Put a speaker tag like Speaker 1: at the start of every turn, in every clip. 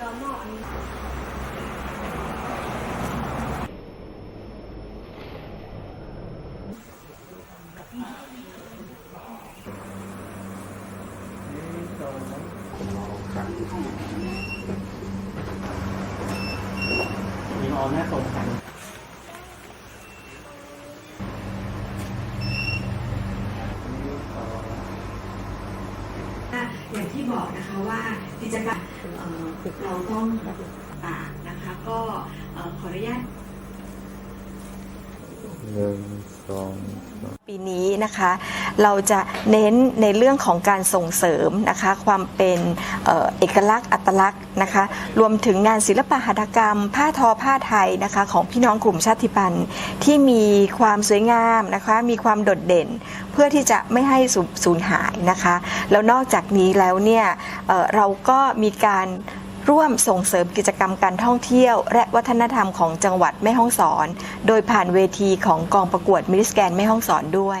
Speaker 1: normal อันนี้
Speaker 2: มีออมแม่ตรงกัน
Speaker 3: อย่างที่บอกนะคะว่ากิจกรรมเอ่อเราต้องต่างนะคะ ก็ขออนุญาต
Speaker 4: หนึ่ง สอง
Speaker 5: ปีนี้นะคะเราจะเน้นในเรื่องของการส่งเสริมนะคะความเป็นเอกลักษณ์อัตลักษณ์นะคะรวมถึงงานศิลปะหัตถกรรม ผ้าทอผ้าไทยนะคะของพี่น้องกลุ่มชาติพันธุ์ที่มีความสวยงามนะคะมีความโดดเด่น เพื่อที่จะไม่ให้สูญหายนะคะแล้วนอกจากนี้แล้วเนี่ยเเราก็มีการ ร่วมส่งเสริมกิจกรรมการท่องเที่ยว และวัฒนธรรมของจังหวัดแม่ฮ่องสอน โดยผ่านเวทีของกองประกวดมิสแกนแม่ฮ่องสอนด้วย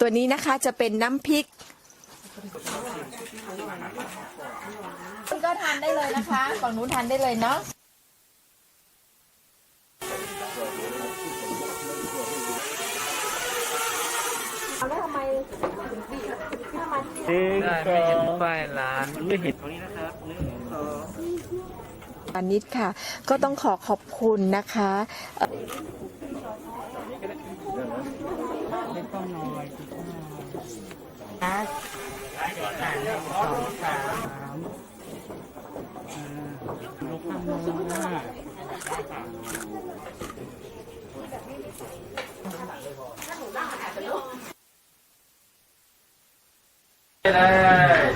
Speaker 6: ตั
Speaker 5: วนี้นะคะจะเป็นน้ำพริก
Speaker 1: ก็ทานได้เลยนะคะฝั่งนู้นทานได้เลยเนาะ
Speaker 2: ได้ไม่เห็นป้ายร้านไม่เห็น ตรงนี้นะครับหนึ่งสอง
Speaker 5: ปานิดค่ะ ก็ต้องขอขอบคุณนะคะ
Speaker 2: với con nồi thì con nồi cá cả sò cả lúc ăn mưa đây đây